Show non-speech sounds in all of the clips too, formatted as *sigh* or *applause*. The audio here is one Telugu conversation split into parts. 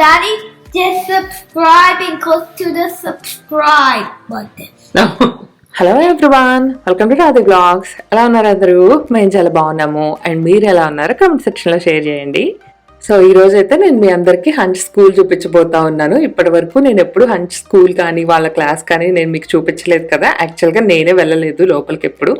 Daddy, just subscribe and click to the subscribe button. Hello everyone welcome to Radhi blogs ఎలా ఉన్నారు అందరూ? మేము చాలా బాగున్నాము. అండ్ మీరు ఎలా ఉన్నారో? కమెంట్ సెక్షన్లో షేర్ చేయండి. సో ఈ రోజు అయితే నేను మీ అందరికీ హంచ్ స్కూల్ చూపించబోతా ఉన్నాను. ఇప్పటి వరకు నేను ఎప్పుడు హంచ్ స్కూల్ కానీ వాళ్ళ క్లాస్ కానీ నేను మీకు చూపించలేదు కదా. యాక్చువల్గా నేనే వెళ్ళలేదు లోపలికి ఎప్పుడు.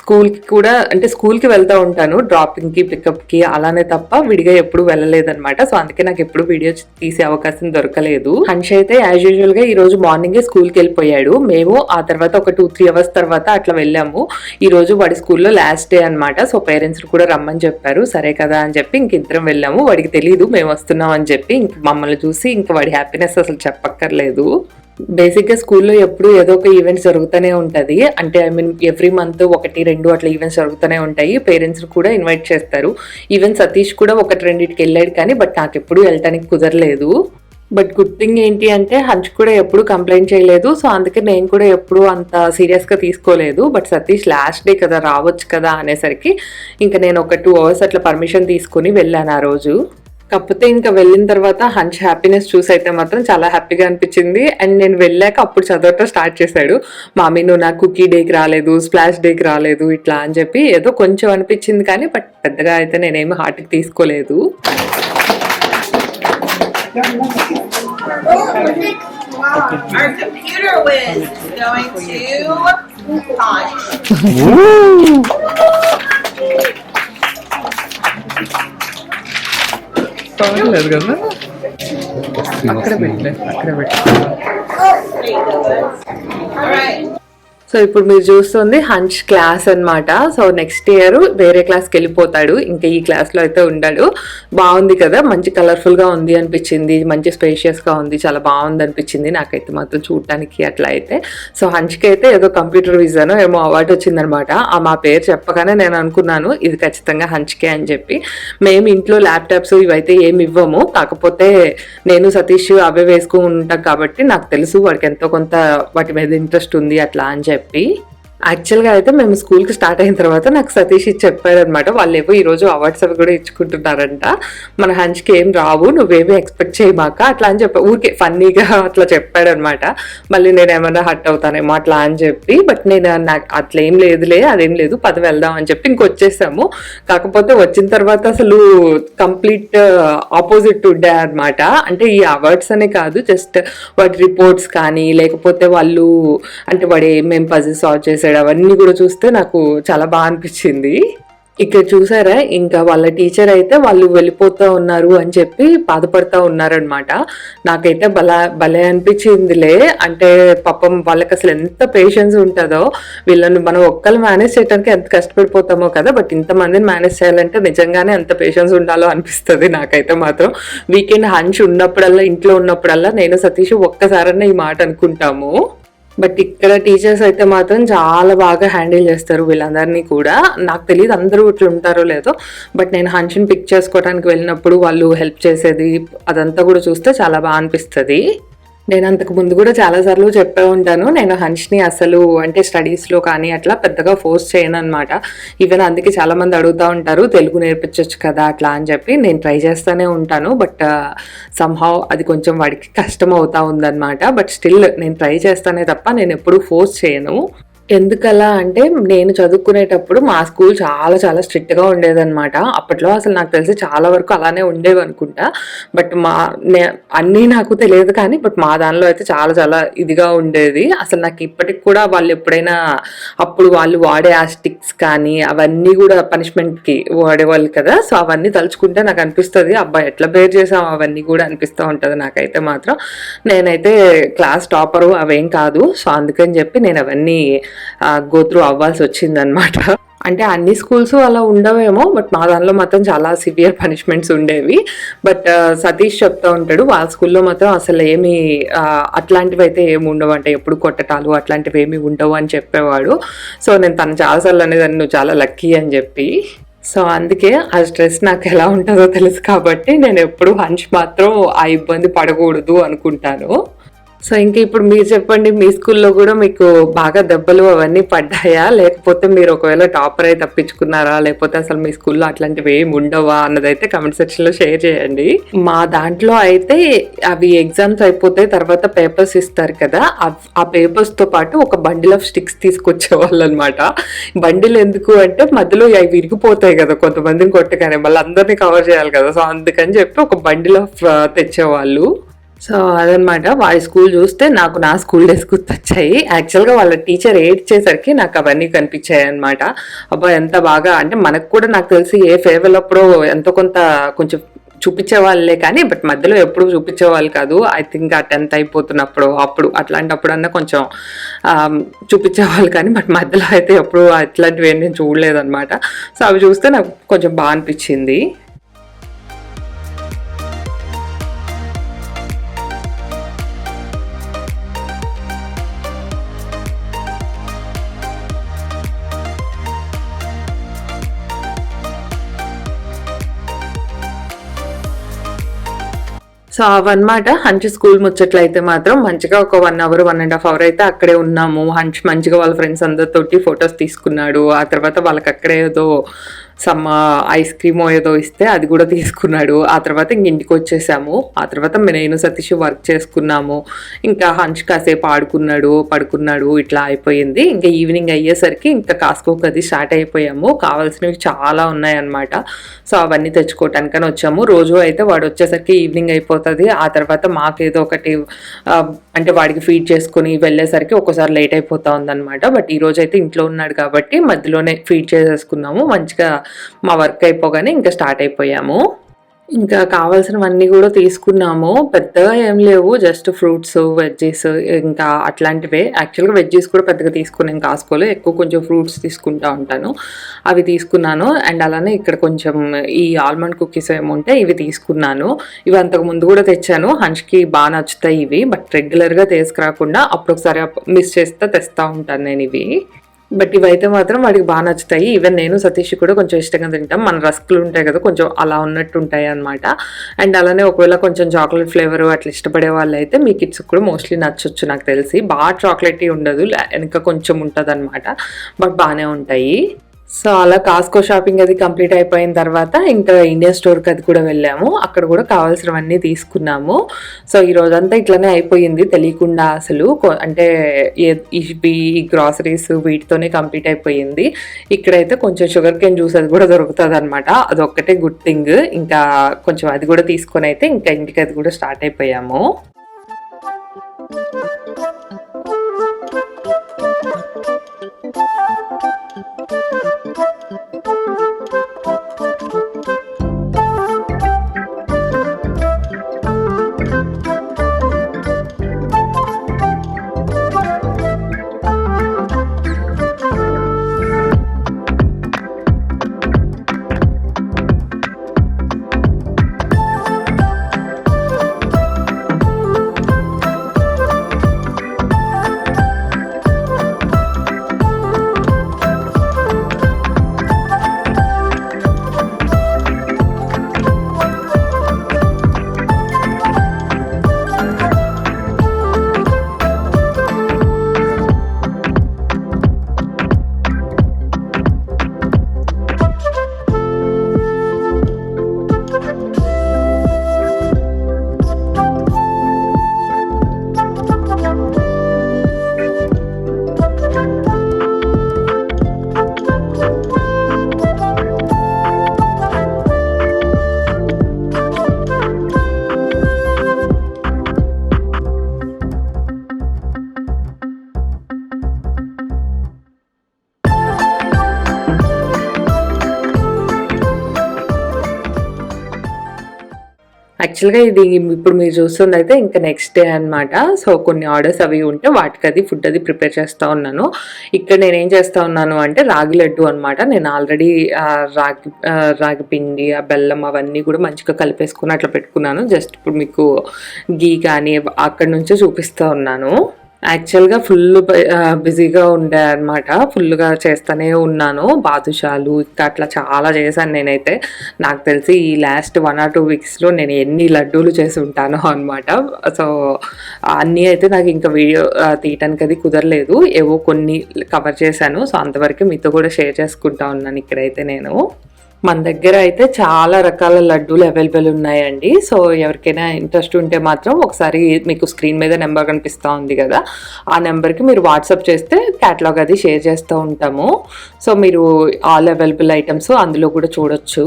స్కూల్కి కూడా అంటే స్కూల్కి వెళ్తూ ఉంటాను. డ్రాపింగ్కి పికప్కి అలానే తప్ప విడిగా ఎప్పుడు వెళ్ళలేదన్నమాట. సో అందుకే నాకు ఎప్పుడు వీడియో తీసే అవకాశం దొరకలేదు. హంచ్ అయితే యాజ్ యూజువల్గా ఈ రోజు మార్నింగే స్కూల్కి వెళ్ళిపోయాడు. మేము ఆ తర్వాత ఒక టూ త్రీ అవర్స్ తర్వాత అట్లా వెళ్ళాము. ఈ రోజు వాడి స్కూల్లో లాస్ట్ డే అన్నమాట. సో పేరెంట్స్ కూడా రమ్మని చెప్పారు. సరే కదా అని చెప్పి ఇంక ఇద్దరం వెళ్ళాము. వాడికి తెలియదు మేము వస్తున్నాం అని చెప్పి ఇంక మమ్మల్ని చూసి ఇంక వాడి హ్యాపీనెస్ అసలు చెప్పక్కర్లేదు. బేసిక్గా స్కూల్లో ఎప్పుడు ఏదో ఒక ఈవెంట్స్ జరుగుతూనే ఉంటుంది. అంటే ఐ మీన్ ఎవ్రీ మంత్ ఒకటి రెండు అట్లా ఈవెంట్స్ జరుగుతూనే ఉంటాయి. పేరెంట్స్ కూడా ఇన్వైట్ చేస్తారు. ఈవెన్ సతీష్ కూడా ఒకటి రెండింటికి వెళ్ళాడు కానీ బట్ నాకు ఎప్పుడు వెళ్ళటానికి కుదరలేదు. బట్ గుడ్ థింగ్ ఏంటి అంటే హంచ్ కూడా ఎప్పుడు కంప్లైంట్ చేయలేదు. సో అందుకే నేను కూడా ఎప్పుడు అంత సీరియస్గా తీసుకోలేదు. బట్ సతీష్ లాస్ట్ డే కదా రావచ్చు కదా అనేసరికి ఇంకా నేను ఒక టూ అవర్స్ అట్లా పర్మిషన్ తీసుకుని వెళ్ళాను ఆ రోజు. కాకపోతే ఇంకా వెళ్ళిన తర్వాత హంచ్ హ్యాపీనెస్ చూసి అయితే మాత్రం చాలా హ్యాపీగా అనిపించింది. అండ్ నేను వెళ్ళాక అప్పుడు చదవటం స్టార్ట్ చేశాడు. మామీ నువ్వు నా కుకీ డేకి రాలేదు స్ప్లాష్ డేకి రాలేదు ఇట్లా అని చెప్పి ఏదో కొంచెం అనిపించింది కానీ బట్ పెద్దగా అయితే నేనేమి హార్ట్కి తీసుకోలేదు. Our computer whiz is going to పర్లేదు కదా? అక్కడ పెట్టలే అక్కడ పెట్టలే. సో ఇప్పుడు మీరు చూస్తుంది హంచ్ క్లాస్ అన్నమాట. సో నెక్స్ట్ ఇయర్ వేరే క్లాస్కి వెళ్ళిపోతాడు. ఇంకా ఈ క్లాస్లో అయితే ఉండాడు. బాగుంది కదా? మంచి కలర్ఫుల్గా ఉంది అనిపించింది. మంచి స్పేషియస్గా ఉంది. చాలా బాగుంది అనిపించింది. నాకైతే మాత్రం చూడటానికి అట్లా అయితే. సో హంచ్కి అయితే ఏదో కంప్యూటర్ విజన్ ఏమో అవార్డు వచ్చిందనమాట ఆ మా పేరు చెప్పగానే నేను అనుకున్నాను ఇది ఖచ్చితంగా హంచ్కే అని చెప్పి. మేము ఇంట్లో ల్యాప్టాప్స్ ఇవైతే ఏమి ఇవ్వము. కాకపోతే నేను సతీష్ అవే వేసుకుని ఉంటాం కాబట్టి నాకు తెలుసు వాడికి ఎంతో కొంత వాటి మీద ఇంట్రెస్ట్ ఉంది అట్లా అని చెప్పి. చెప్పి యాక్చువల్గా అయితే మేము స్కూల్కి స్టార్ట్ అయిన తర్వాత నాకు సతీష్ ఇది చెప్పారనమాట వాళ్ళు ఏవో ఈరోజు అవార్డ్స్ అవి కూడా ఇచ్చుకుంటున్నారంట. మన హంచ్కి ఏం రావు నువ్వేమీ ఎక్స్పెక్ట్ చేయమాక అట్లా అని చెప్పి ఊరికే ఫన్నీగా అట్లా చెప్పాడనమాట మళ్ళీ నేను ఏమైనా హట్ అవుతానేమో అట్లా అని చెప్పి బట్ నేను నాకు అట్లా ఏం లేదులే అదేం లేదు పది వెళ్దాం అని చెప్పి ఇంకొచ్చేసాము. కాకపోతే వచ్చిన తర్వాత అసలు కంప్లీట్ ఆపోజిట్ uh, ఉండే అనమాట అంటే ఈ అవార్డ్స్ అనే కాదు జస్ట్ వాటి రిపోర్ట్స్ కానీ లేకపోతే వాళ్ళు అంటే వాడు ఏమేమి పజిల్ సాల్వ్ చేశాడు అవన్నీ కూడా చూస్తే నాకు చాలా బాగా అనిపించింది. ఇక్కడ చూసారా? ఇంకా వాళ్ళ టీచర్ అయితే వాళ్ళు వెళ్ళిపోతూ ఉన్నారు అని చెప్పి బాధపడుతూ ఉన్నారనమాట నాకైతే భలే భలే అనిపించిందిలే. అంటే పాపం వాళ్ళకి అసలు ఎంత పేషెన్స్ ఉంటుందో. వీళ్ళని మనం ఒక్కరు మేనేజ్ చేయడానికి ఎంత కష్టపడిపోతామో కదా. బట్ ఇంతమందిని మేనేజ్ చేయాలంటే నిజంగానే ఎంత పేషెన్స్ ఉండాలో అనిపిస్తుంది నాకైతే మాత్రం. వీకెండ్ హంచ్ ఉన్నప్పుడల్లా ఇంట్లో ఉన్నప్పుడల్లా నేను సతీష్ ఒక్కసారన్నా ఈ మాట అనుకుంటాము. బట్ ఇక్కడ టీచర్స్ అయితే మాత్రం చాలా బాగా హ్యాండిల్ చేస్తారు వీళ్ళందరినీ కూడా. నాకు తెలియదు అందరూ ఇట్లా ఉంటారో లేదో బట్ నేను హన్షన్ పిక్ చేసుకోవడానికి వెళ్ళినప్పుడు వాళ్ళు హెల్ప్ చేసేది అదంతా కూడా చూస్తే చాలా బాగా అనిపిస్తుంది. నేను అంతకు ముందు కూడా చాలాసార్లు చెప్పే ఉంటాను. నేను హంచ్ని అసలు అంటే స్టడీస్లో కానీ అట్లా పెద్దగా ఫోర్స్ చేయను అనమాట ఈవెన్ అందుకే చాలామంది అడుగుతూ ఉంటారు తెలుగు నేర్పించవచ్చు కదా అట్లా అని చెప్పి నేను ట్రై చేస్తూనే ఉంటాను. బట్ సంహావ్ uh, అది కొంచెం వాడికి కష్టం అవుతా ఉందన్నమాట. బట్ స్టిల్ నేను ట్రై చేస్తానే తప్ప నేను ఎప్పుడూ ఫోర్స్ చేయను. ఎందుకలా అంటే నేను చదువుకునేటప్పుడు మా స్కూల్ చాలా చాలా స్ట్రిక్ట్గా ఉండేదన్నమాట. అప్పట్లో అసలు నాకు తెలిసి చాలా వరకు అలానే ఉండేవి అనుకుంటా. బట్ మా నే అన్నీ నాకు తెలియదు కానీ బట్ మా దానిలో అయితే చాలా చాలా ఇదిగా ఉండేది. అసలు నాకు ఇప్పటికి కూడా వాళ్ళు ఎప్పుడైనా అప్పుడు వాళ్ళు వాడే ఆ స్టిక్స్ కానీ అవన్నీ కూడా పనిష్మెంట్కి వాడేవాళ్ళు కదా. సో అవన్నీ తలుచుకుంటే నాకు అనిపిస్తుంది అబ్బాయి ఎట్లా బేర్ చేసాం అవన్నీ కూడా అనిపిస్తూ ఉంటుంది నాకైతే మాత్రం. నేనైతే క్లాస్ టాపరు అవేం కాదు. సో అందుకని చెప్పి నేను అవన్నీ గోత్రూ అవ్వాల్సి వచ్చిందనమాట అంటే అన్ని స్కూల్స్ అలా ఉండవేమో బట్ మా దానిలో మాత్రం చాలా సివియర్ పనిష్మెంట్స్ ఉండేవి. బట్ సతీష్ చెప్తా ఉంటాడు వాళ్ళ స్కూల్లో మాత్రం అసలు ఏమి అట్లాంటివి అయితే ఏమి ఉండవు అంటే ఎప్పుడు కొట్టటాలు అట్లాంటివి ఏమి ఉండవు అని చెప్పేవాడు. సో నేను తను చాలాసార్లు అనేది నువ్వు చాలా లక్కీ అని చెప్పి. సో అందుకే ఆ స్ట్రెస్ నాకు ఎలా ఉంటుందో తెలుసు కాబట్టి నేను ఎప్పుడు హంచ్ మాత్రం ఆ ఇబ్బంది పడకూడదు అనుకుంటాను. సో ఇంకా ఇప్పుడు మీరు చెప్పండి మీ స్కూల్లో కూడా మీకు బాగా దెబ్బలు అవన్నీ పడ్డాయా? లేకపోతే మీరు ఒకవేళ టాపర్ అయి తప్పించుకున్నారా? లేకపోతే అసలు మీ స్కూల్లో అట్లాంటివి ఏమి ఉండవా? అన్నదైతే కమెంట్ సెక్షన్లో షేర్ చేయండి. మా దాంట్లో అయితే అవి ఎగ్జామ్స్ అయిపోతాయి తర్వాత పేపర్స్ ఇస్తారు కదా ఆ పేపర్స్తో పాటు ఒక బండిల్ ఆఫ్ స్టిక్స్ తీసుకొచ్చేవాళ్ళు అనమాట బండిల్ ఎందుకు అంటే మధ్యలో అవి విరిగిపోతాయి కదా కొంతమందిని కొట్టగానే మళ్ళీ అందరినీ కవర్ చేయాలి కదా. సో అందుకని చెప్పి ఒక బండిల్ ఆఫ్ తెచ్చేవాళ్ళు. సో అదనమాట వాడి స్కూల్ చూస్తే నాకు నా స్కూల్ డేస్ గుర్తొచ్చాయి. యాక్చువల్గా వాళ్ళ టీచర్ ఏడ్చేసరికి నాకు అవన్నీ కనిపించాయి అనమాట అబ్బా ఎంత బాగా అంటే మనకు కూడా నాకు తెలిసి ఏ ఫేవర్ అప్పుడో ఎంతో కొంత కొంచెం చూపించే వాళ్ళే కానీ బట్ మధ్యలో ఎప్పుడు చూపించేవాళ్ళు కాదు. ఐ థింక్ ఆ టెన్త్ అయిపోతున్నప్పుడు అప్పుడు అట్లాంటప్పుడన్నా కొంచెం చూపించేవాళ్ళు కానీ బట్ మధ్యలో అయితే ఎప్పుడు అట్లాంటివి ఏం నేను చూడలేదన్నమాట. సో అవి చూస్తే నాకు కొంచెం బాగా అనిపించింది. సో అవన్నమాట హంచ్ స్కూల్ ముచ్చట్లయితే మాత్రం మంచిగా ఒక one hour one and half hour అయితే అక్కడే ఉన్నాము. హంచ్ మంచిగా వాళ్ళ ఫ్రెండ్స్ అందరితోటి ఫొటోస్ తీసుకున్నాడు. ఆ తర్వాత వాళ్ళకి అక్కడే ఏదో సమ్ ఐస్ క్రీమ్ ఏదో ఇస్తే అది కూడా తీసుకున్నాడు. ఆ తర్వాత ఇంక ఇంటికి వచ్చేసాము. ఆ తర్వాత నేను సతీష్ వర్క్ చేసుకున్నాము. ఇంకా హంచ్ కాసేపు ఆడుకున్నాడు పడుకున్నాడు ఇట్లా అయిపోయింది. ఇంకా ఈవినింగ్ అయ్యేసరికి ఇంకా కాసుకోక అది స్టార్ట్ అయిపోయాము. కావాల్సినవి చాలా ఉన్నాయన్నమాట. సో అవన్నీ తెచ్చుకోవటానికని వచ్చాము. రోజు అయితే వాడు వచ్చేసరికి ఈవినింగ్ అయిపోతుంది. ఆ తర్వాత మాకేదో ఒకటి అంటే వాడికి ఫీడ్ చేసుకుని వెళ్ళేసరికి ఒక్కోసారి లేట్ అయిపోతా ఉందన్నమాట. బట్ ఈరోజు అయితే ఇంట్లో ఉన్నాడు కాబట్టి మధ్యలోనే ఫీడ్ చేసేసుకున్నాము. మంచిగా మా వర్క్ అయిపోగానే ఇంకా స్టార్ట్ అయిపోయాము. ఇంకా కావాల్సినవన్నీ కూడా తీసుకున్నాము. పెద్దగా ఏం లేవు జస్ట్ ఫ్రూట్స్ వెజ్జెస్ ఇంకా అట్లాంటివే. యాక్చువల్గా వెజ్జెస్ కూడా పెద్దగా తీసుకుని కాసుకోలే ఎక్కువ కొంచెం ఫ్రూట్స్ తీసుకుంటా ఉంటాను. అవి తీసుకున్నాను. అండ్ అలానే ఇక్కడ కొంచెం ఈ ఆల్మండ్ కుకీస్ ఏముంటే ఇవి తీసుకున్నాను. ఇవి అంతకు ముందు కూడా తెచ్చాను. హన్స్కి బాగా నచ్చుతాయి ఇవి. బట్ రెగ్యులర్గా తీసుకురాకుండా అప్పుడు ఒకసారి మిస్ చేస్తే తెస్తా ఉంటాను నేను ఇవి. బట్ ఇవైతే మాత్రం వాడికి బాగా నచ్చుతాయి. ఈవెన్ నేను సతీష్ కూడా కొంచెం ఇష్టంగా తింటాం. మన రస్కులు ఉంటాయి కదా కొంచెం అలా ఉన్నట్టు ఉంటాయి అనమాట అండ్ అలానే ఒకవేళ కొంచెం చాక్లెట్ ఫ్లేవర్ అట్లా ఇష్టపడే వాళ్ళు అయితే మీ కిడ్స్ కూడా మోస్ట్లీ నచ్చొచ్చు నాకు తెలిసి. బాగా చాక్లెట్ ఉండదు లే- వెనక కొంచెం ఉంటుంది అనమాట బట్ బాగానే ఉంటాయి. సో అలా కాస్కో షాపింగ్ అది కంప్లీట్ అయిపోయిన తర్వాత ఇంకా ఇండియా స్టోర్కి అది కూడా వెళ్ళాము. అక్కడ కూడా కావాల్సినవన్నీ తీసుకున్నాము. సో ఈ రోజంతా ఇట్లానే అయిపోయింది. తెలియకుండా అసలు అంటే ఇవి ఈ గ్రాసరీస్ వీటితోనే కంప్లీట్ అయిపోయింది. ఇక్కడైతే కొంచెం షుగర్ కేన్ జ్యూస్ అది కూడా దొరుకుతుంది అనమాట అదొక్కటే గుడ్ థింగ్. ఇంకా కొంచెం అది కూడా తీసుకొని అయితే ఇంకా ఇంటికి అది కూడా స్టార్ట్ అయిపోయాము. యాక్చువల్గా ఇది ఇప్పుడు మీరు చూస్తుంది అయితే ఇంకా నెక్స్ట్ డే అన్నమాట. సో కొన్ని ఆర్డర్స్ అవి ఉంటే వాటికి అది ఫుడ్ అది ప్రిపేర్ చేస్తూ ఉన్నాను. ఇక్కడ నేను ఏం చేస్తూ ఉన్నాను అంటే రాగి లడ్డు అనమాట నేను ఆల్రెడీ రాగి రాగి పిండి ఆ బెల్లం అవన్నీ కూడా మంచిగా కలిపేసుకుని అట్లా పెట్టుకున్నాను. జస్ట్ ఇప్పుడు మీకు గీ కానీ అక్కడి నుంచే చూపిస్తూ ఉన్నాను. యాక్చువల్గా ఫుల్ బిజీగా ఉండే అనమాట ఫుల్గా చేస్తూనే ఉన్నాను. బాదుషాలు ఇంకా అట్లా చాలా చేశాను నేనైతే. నాకు తెలిసి ఈ లాస్ట్ వన్ ఆర్ టూ వీక్స్లో నేను ఎన్ని లడ్డూలు చేసి ఉంటాను అనమాట సో అన్నీ అయితే నాకు ఇంకా వీడియో తీయటానికి అది కుదరలేదు. ఏవో కొన్ని కవర్ చేశాను. సో అంతవరకు మీతో కూడా షేర్ చేసుకుంటా ఉన్నాను ఇక్కడైతే నేను. మన దగ్గర అయితే చాలా రకాల లడ్డూలు అవైలబుల్ ఉన్నాయండి. సో ఎవరికైనా ఇంట్రెస్ట్ ఉంటే మాత్రం ఒకసారి మీకు స్క్రీన్ మీద నెంబర్ కనిపిస్తూ ఉంది కదా. ఆ నెంబర్కి మీరు వాట్సాప్ చేస్తే క్యాటలాగ్ అది షేర్ చేస్తూ ఉంటాము. సో మీరు ఆల్ అవైలబుల్ ఐటమ్స్ అందులో కూడా చూడొచ్చు.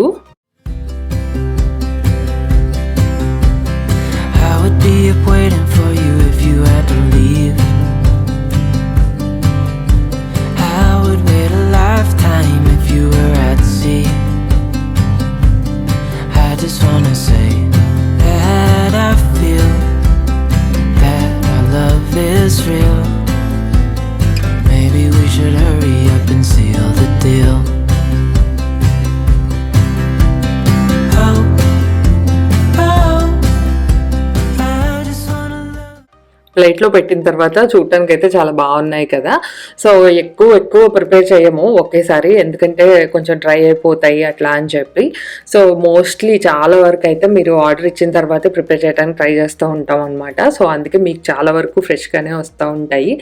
Waiting ప్లేట్లో పెట్టిన తర్వాత చూడటానికి అయితే చాలా బాగున్నాయి కదా. సో ఎక్కువ ఎక్కువ ప్రిపేర్ చేయము ఒకేసారి. ఎందుకంటే కొంచెం డ్రై అయిపోతాయి అట్లా అని చెప్పి. సో మోస్ట్లీ చాలా వరకు అయితే మీరు ఆర్డర్ ఇచ్చిన తర్వాతే ప్రిపేర్ చేయడానికి ట్రై చేస్తూ ఉంటాం అనమాట సో అందుకే మీకు చాలా వరకు ఫ్రెష్గానే వస్తూ ఉంటాయి.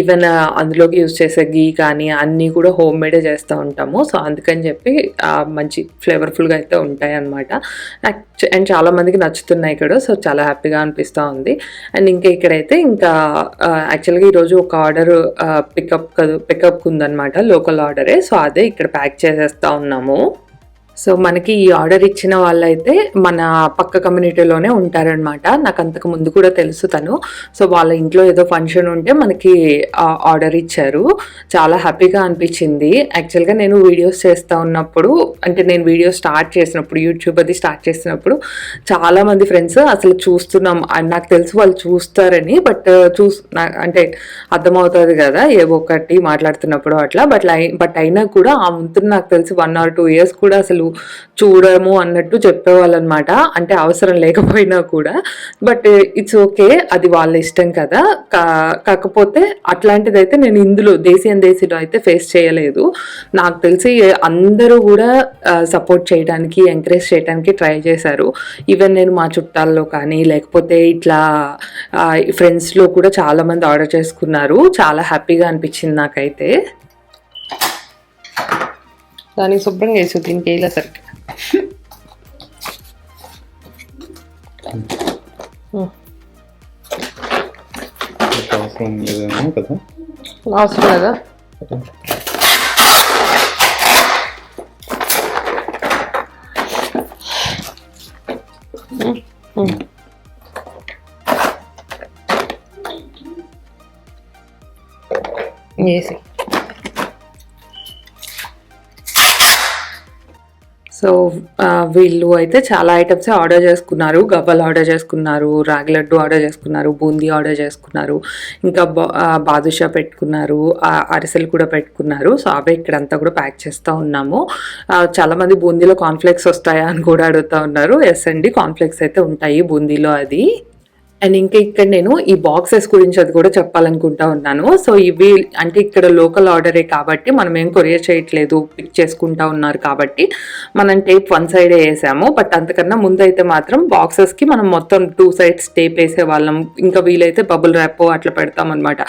ఈవెన్ అందులోకి యూజ్ చేసే గీ కానీ అన్నీ కూడా హోమ్ మేడే చేస్తూ ఉంటాము. సో అందుకని చెప్పి మంచి ఫ్లేవర్ఫుల్గా అయితే ఉంటాయి అనమాట అండ్ చాలామందికి నచ్చుతున్నాయి ఇక్కడ. సో చాలా హ్యాపీగా అనిపిస్తూ ఉంది. అండ్ ఇంకా ఇక్కడైతే ఇంకా యాక్చువల్గా ఈరోజు ఒక ఆర్డర్ పికప్ పికప్ ఉందన్నమాట లోకల్ ఆర్డరే సో అదే ఇక్కడ ప్యాక్ చేసేస్తా ఉన్నాము. సో మనకి ఈ ఆర్డర్ ఇచ్చిన వాళ్ళైతే మన పక్క కమ్యూనిటీలోనే ఉంటారనమాట నాకు అంతకు ముందు కూడా తెలుసు తను. సో వాళ్ళ ఇంట్లో ఏదో ఫంక్షన్ ఉంటే మనకి ఆర్డర్ ఇచ్చారు. చాలా హ్యాపీగా అనిపించింది. యాక్చువల్గా నేను వీడియోస్ చేస్తూ ఉన్నప్పుడు అంటే నేను వీడియో స్టార్ట్ చేసినప్పుడు యూట్యూబ్ అది స్టార్ట్ చేసినప్పుడు చాలామంది ఫ్రెండ్స్ అసలు చూస్తున్నాం. నాకు తెలుసు వాళ్ళు చూస్తారని బట్ చూస్ నా- అంటే అర్థమవుతుంది కదా ఏవో ఒకటి మాట్లాడుతున్నప్పుడు అట్లా. బట్ బట్ అయినా కూడా ఆ ముందు నాకు తెలిసి వన్ ఆర్ టూ ఇయర్స్ కూడా అసలు చూడము అన్నట్టు చెప్పేవాళ్ళు అనమాట అంటే అవసరం లేకపోయినా కూడా. బట్ ఇట్స్ ఓకే అది వాళ్ళ ఇష్టం కదా. కాకపోతే అట్లాంటిదైతే నేను ఇందులో దేశీయం దేశీలో అయితే ఫేస్ చేయలేదు. నాకు తెలిసి అందరూ కూడా సపోర్ట్ చేయడానికి ఎంకరేజ్ చేయడానికి ట్రై చేశారు. ఈవెన్ నేను మా చుట్టాల్లో కానీ లేకపోతే ఇట్లా ఫ్రెండ్స్లో కూడా చాలామంది ఆర్డర్ చేసుకున్నారు. చాలా హ్యాపీగా అనిపించింది నాకైతే. దానికి శుభ్రం చేసు దీనికి వేయలే సరికి అవసరం లేదేమో కదా? అవసరం కదా వేసి సో వీళ్ళు అయితే చాలా ఐటమ్స్ ఆర్డర్ చేసుకున్నారు. గవ్వలు ఆర్డర్ చేసుకున్నారు రాగి లడ్డు ఆర్డర్ చేసుకున్నారు బూందీ ఆర్డర్ చేసుకున్నారు ఇంకా బా- బాదుషా పెట్టుకున్నారు అరిసెలు కూడా పెట్టుకున్నారు. సో అవే ఇక్కడంతా కూడా ప్యాక్ చేస్తూ ఉన్నాము. చాలామంది చాలా మంది బూందీలో కాన్ఫ్లెక్స్ వస్తాయా అని కూడా అడుగుతూ ఉన్నారు. ఎస్ అండి కాన్ఫ్లెక్స్ అయితే ఉంటాయి బూందీలో అది. అండ్ ఇంకా ఇక్కడ నేను ఈ బాక్సెస్ గురించి అది కూడా చెప్పాలనుకుంటా ఉన్నాను. సో ఇవి అంటే ఇక్కడ లోకల్ ఆర్డరే కాబట్టి మనం ఏం కొరియర్ చేయట్లేదు పిక్ చేసుకుంటా ఉన్నారు కాబట్టి మనం టేప్ వన్ సైడ్ వేసాము. బట్ అంతకన్నా ముందు అయితే మాత్రం బాక్సెస్కి మనం మొత్తం టూ సైడ్స్ టేప్ వేసే వాళ్ళం. ఇంకా వీలైతే బబుల్ ర్యాప్ అట్లా పెడతాం అనమాట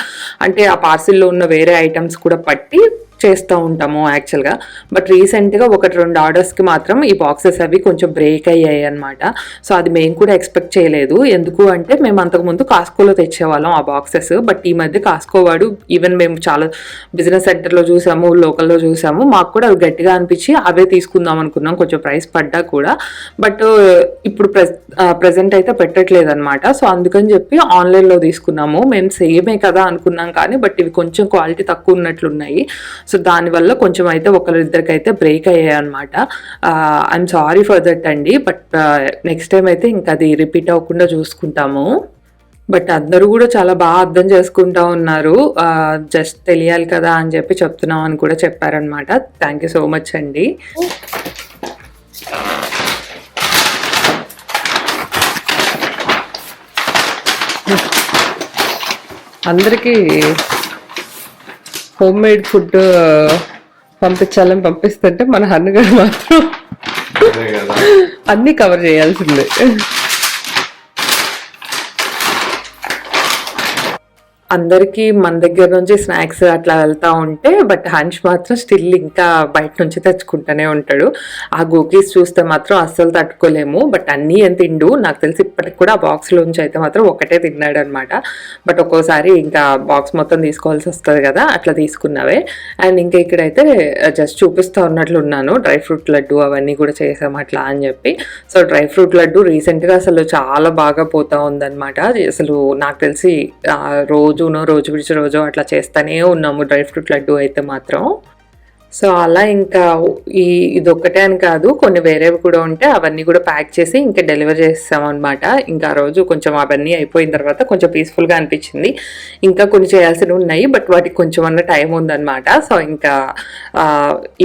అంటే ఆ పార్సిల్లో ఉన్న వేరే ఐటమ్స్ కూడా పట్టి చేస్తూ ఉంటాము యాక్చువల్గా బట్ రీసెంట్గా ఒకటి రెండు ఆర్డర్స్కి మాత్రం ఈ బాక్సెస్ అవి కొంచెం బ్రేక్ అయ్యాయి అనమాట సో అది మేము కూడా ఎక్స్పెక్ట్ చేయలేదు. ఎందుకు అంటే మేము అంతకుముందు కాస్కోలో తెచ్చేవాళ్ళం ఆ బాక్సెస్ బట్ ఈ మధ్య కాస్కో వాడు ఈవెన్ మేము చాలా బిజినెస్ సెంటర్లో చూసాము లోకల్లో చూసాము. మాకు కూడా అవి గట్టిగా అనిపించి అవే తీసుకుందాం అనుకున్నాం. కొంచెం ప్రైస్ పడ్డా కూడా. బట్ ఇప్పుడు ప్రెస్ ప్రజెంట్ అయితే పెట్టట్లేదు అనమాట సో అందుకని చెప్పి ఆన్లైన్లో తీసుకున్నాము. మేము సేమే కదా అనుకున్నాం కానీ బట్ ఇవి కొంచెం క్వాలిటీ తక్కువ ఉన్నట్లున్నాయి. సో దానివల్ల కొంచెం అయితే ఒకరిద్దరికి అయితే బ్రేక్ అయ్యాయి అనమాట ఐఎమ్ సారీ ఫర్ దట్ అండి. బట్ నెక్స్ట్ టైం అయితే ఇంకా అది రిపీట్ అవ్వకుండా చూసుకుంటాము. బట్ అందరూ కూడా చాలా బాగా అర్థం చేసుకుంటా ఉన్నారు. జస్ట్ తెలియాలి కదా అని చెప్పి చెప్తున్నాం అని కూడా చెప్పారనమాట థ్యాంక్ యూ సో మచ్ అండి. అందరికీ హోమ్ మేడ్ ఫుడ్ పంపించాలని పంపిస్తుంటే మన హన్నుగారు మాత్రం అన్ని కవర్ చేయాల్సిందే. అందరికీ మన దగ్గర నుంచి స్నాక్స్ అట్లా వెళ్తూ ఉంటే బట్ హంచ్ మాత్రం స్టిల్ ఇంకా బయట నుంచి తెచ్చుకుంటూనే ఉంటాడు. ఆ గోకీస్ చూస్తే మాత్రం అస్సలు తట్టుకోలేము. బట్ అన్నీ ఏం తిండు? నాకు తెలిసి ఇప్పటికి కూడా ఆ బాక్స్లోంచి అయితే మాత్రం ఒకటే తిన్నాడు అనమాట బట్ ఒక్కోసారి ఇంకా బాక్స్ మొత్తం తీసుకోవాల్సి వస్తుంది కదా అట్లా తీసుకున్నవే. అండ్ ఇంకా ఇక్కడైతే జస్ట్ చూపిస్తూ ఉన్నట్లు ఉన్నాను. డ్రై ఫ్రూట్ లడ్డు అవన్నీ కూడా చేసాం అట్లా అని చెప్పి. సో డ్రై ఫ్రూట్ లడ్డు రీసెంట్గా అసలు చాలా బాగా పోతూ ఉందన్నమాట అసలు నాకు తెలిసి ఆ, రోజునో రోజు విడిచి రోజు అట్లా చేస్తూనే ఉన్నాము. డ్రై ఫ్రూట్ లడ్డు అయితే మాత్రం. సో అలా ఇంకా ఈ ఇదొక్కటే అని కాదు కొన్ని వేరేవి కూడా ఉంటే అవన్నీ కూడా ప్యాక్ చేసి ఇంకా డెలివర్ చేస్తాం అనమాట ఇంకా ఆ రోజు కొంచెం అవన్నీ అయిపోయిన తర్వాత కొంచెం పీస్ఫుల్గా అనిపించింది. ఇంకా కొన్ని చేయాల్సినవి ఉన్నాయి బట్ వాటికి కొంచెం అన్న టైం ఉందన్నమాట. సో ఇంకా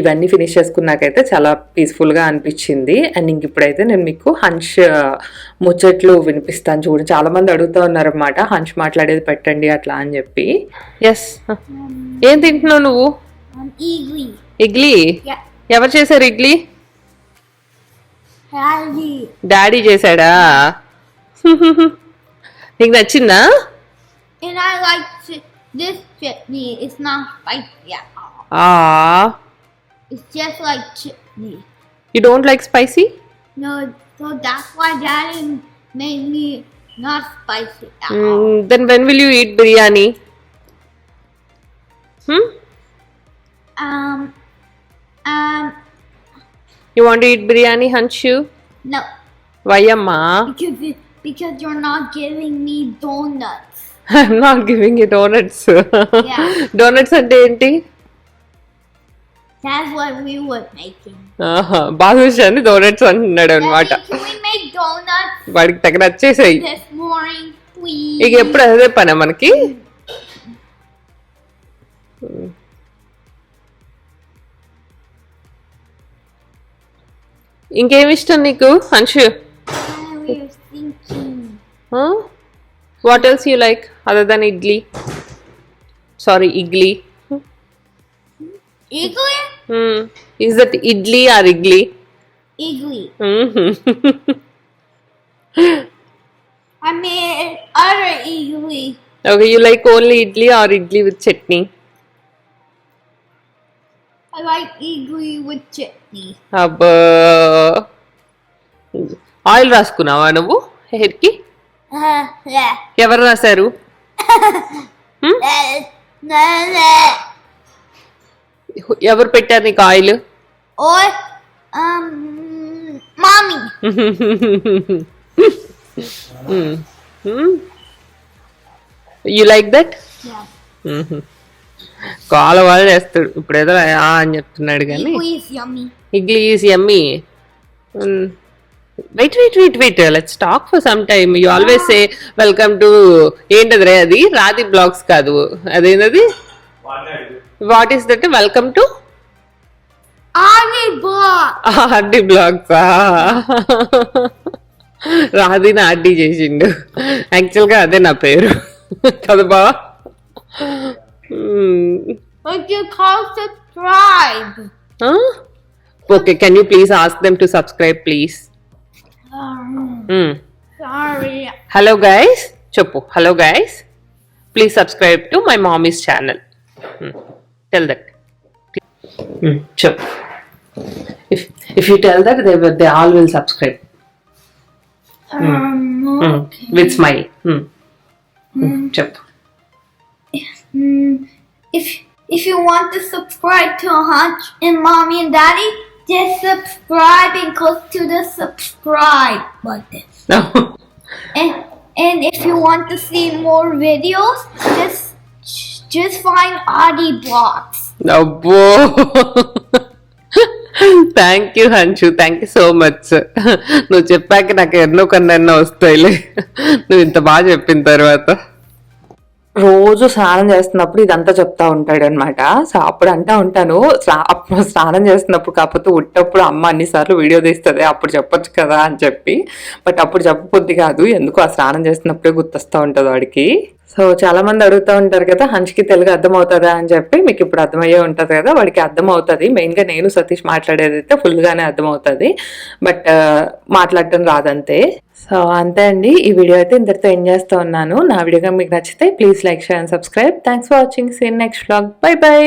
ఇవన్నీ ఫినిష్ చేసుకున్నాకైతే చాలా పీస్ఫుల్గా అనిపించింది. అండ్ ఇంక ఇప్పుడైతే నేను మీకు హంష్ ముచ్చట్లు వినిపిస్తాను చూడు చాలామంది అడుగుతూ ఉన్నారన్నమాట హంచ్ మాట్లాడేది పెట్టండి అట్లా అని చెప్పి. ఎస్ ఏం తింటున్నావు నువ్వు? ఇడ్లీ Yeah. ఎవరు చేశారు ఇడ్లీ Daddy. డాడీ చేశాడా నీకు నచ్చిందా And I like chi- this chutney. It's not spicy at all. ఆ It's just like chutney. You don't like spicy No, so that's why Daddy made me not spicy at all. Then when will you eat biryani Um, um, you want eat biryani Hanshu no, వయ్యమ్మా because it, because you're not giving me donuts. I'm not giving you donuts Yeah. Donuts అంటే ఏంటి That's what we were making. బాదుషాని డోనట్స్ అంటున్నాడు అనమాట Daddy, can we make donuts వాడికి తగ్గ నచ్చేసాయి this morning, please? ఇక ఎప్పుడు అదే పని మనకి ఇంకేమి ఇష్టం నీకు Anshu I was thinking. What else you like other than idli sorry idli Igly? Is that idli or idli Igly. I made other igly. Okay you like only idli or idli with chutney I like igly with chutney. అబ్బా ఆయిల్ రాసుకున్నావా నువ్వు Uh, yeah. ఎవరు రాశారు Uh. ఎవరు పెట్టారు నీకు oil Or, um, mommy. You like that Yeah. కాల వాళ్ళు చేస్తాడు ఇప్పుడు ఏదో ఆ అని చెప్తున్నాడు కానీ. ఇడ్లీ ఈజ్ ఎమ్మి wait wait wait wait let's talk for some time you always say welcome to ఏంటది రే అది? రాధి బ్లాగ్స్ కాదు. అదేనది what is that welcome to. RD blogs రాధిని RD చేసిండు. యాక్చువల్గా అదే నా పేరు. కదా Hmm. What do you subscribe? Huh? Okay, can you please ask them to subscribe, please? Um, hmm. Sorry. Hello, guys. Chopu. Hello, guys. Please subscribe to my mommy's channel. Hmm. Tell that. Hmm. If, if you tell that, they, will, they all will subscribe. Um, hmm. okay. Hmm. With smile. Hmm. Hmm. mm, if if you want to subscribe to Hunch and Mommy and Daddy, just subscribe and click to the subscribe button. *laughs* And and if you want to see more videos, just just find Audi Blocks. అబ్బో thank you Hanshu thank you so much నువ్వు చెప్పాక నాకు ఎన్నో కన్నా వస్తాయిలే *laughs* నువ్వు ఇంత బాగా చెప్పిన తర్వాత రోజు స్నానం చేస్తున్నప్పుడు ఇదంతా చెప్తా ఉంటాడు అనమాట సో అప్పుడు అంటా ఉంటాను స్నానం చేస్తున్నప్పుడు కాకపోతే ఉట్టప్పుడు అమ్మ అన్నిసార్లు వీడియో తీస్తుంది అప్పుడు చెప్పొచ్చు కదా అని చెప్పి. బట్ అప్పుడు చెప్పబుద్ధి కాదు ఎందుకు ఆ స్నానం చేస్తున్నప్పుడే గుర్తొస్తూ ఉంటుంది వాడికి. సో చాలా మంది అడుగుతూ ఉంటారు కదా హంచ్కి తెలుగు అర్థం అవుతుందా అని చెప్పి మీకు ఇప్పుడు అర్థమయ్యే ఉంటుంది కదా వాడికి అర్థం అవుతుంది మెయిన్గా నేను సతీష్ మాట్లాడేది అయితే ఫుల్గానే అర్థం అవుతుంది బట్ మాట్లాడటం రాదంతే. సో అంతే అండి ఈ వీడియో అయితే ఇంతటితో ఎండ్ చేస్తూ ఉన్నాను. నా వీడియోగా మీకు నచ్చితే please like share and subscribe thanks for watching seen next vlog bye bye